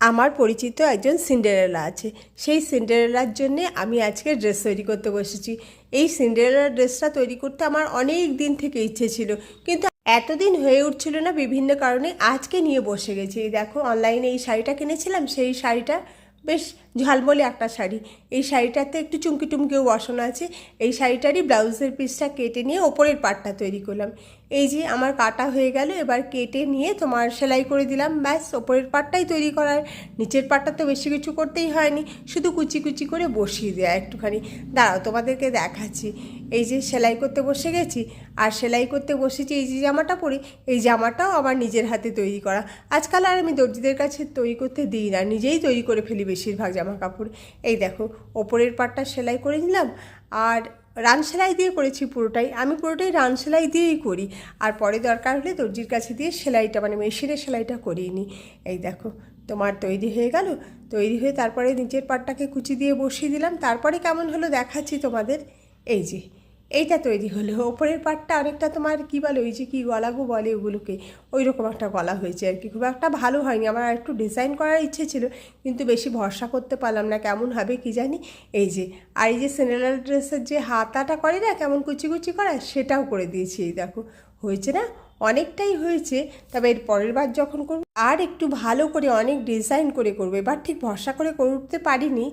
আমার পরিচিত একজন সিন্ডারেলা আছে। সেই সিন্ডারেলার জন্যে আমি আজকে ড্রেস তৈরি করতে বসেছি। এই সিন্ডারেলা ড্রেসটা তৈরি করতে আমার অনেক দিন থেকে ইচ্ছে ছিল। কিন্তু এতদিন হয়ে উঠছিল না বিভিন্ন কারণে আজকে নিয়ে বসে গেছি। দেখো অনলাইনে এই শাড়িটা কিনেছিলাম, সেই শাড়িটা বেশ ঝালমলে একটা শাড়ি। এই শাড়িটাতে একটু চুমকি টুমকিও বসানো আছে। এই শাড়িটারই ব্লাউজের পিসটা কেটে নিয়ে ওপরের পাটটা তৈরি করলাম। এই যে আমার কাটা হয়ে গেল, এবার কেটে নিয়ে তোমার সেলাই করে দিলাম। ব্যাস, ওপরের পাটটাই তৈরি করার। নিচের পাটটা তো বেশি কিছু করতেই হয়নি, শুধু কুচি কুচি করে বসিয়ে দেওয়া একটুখানি। দাঁড়াও, তোমাদেরকে দেখাচ্ছি। এই যে সেলাই করতে বসে গেছি, আর সেলাই করতে বসেছি এই যে জামাটা পরি, এই জামাটাও আমার নিজের হাতে তৈরি করা। আজকাল আর আমি দর্জিদের কাছে তৈরি করতে দিই না, নিজেই তৈরি করে ফেলি বেশিরভাগ জামা কাপড় এই দেখো, ওপরের পাটটা সেলাই করে নিলাম আর রান সেলাই দিয়ে করেছি পুরোটাই। আমি পুরোটাই রান সেলাই দিয়েই করি। আর পরে দরকার হলে দর্জির কাছে দিয়ে সেলাইটা মানে মেশিনের সেলাইটা করিয়ে নিই। এই দেখো, তোমার তৈরি হয়ে গেল। তৈরি হয়ে তারপরে নিচের পাটটাকে কুচি দিয়ে বসিয়ে দিলাম। তারপরে কেমন হলো দেখাচ্ছি তোমাদের। এই যে এইটা তৈরি হলো। ওপরের পাটটা অনেকটা তোমার কি বলে, ওই যে কি গলাগো বলে ওগুলোকে ওই রকম একটা গলা হয়েছে আর কি। খুব একটা ভালো হয়নি। আমার একটু ডিজাইন করার ইচ্ছে ছিল, কিন্তু বেশি ভরসা করতে পারলাম না। কেমন হবে কি জানি? এই যে, আর এই যে সিন্ডারেলা ড্রেসের যে হাতাটা করে না, কেমন কুচি কুচি করা, সেটাও করে দিয়েছি, এই দেখো। হয়েছে না? অনেকটাই হয়েছে, তবে এর পরের বার যখন করব, আর একটু ভালো করে অনেক ডিজাইন করে করব। এবার ঠিক ভরসা করে করে উঠতে পারিনি।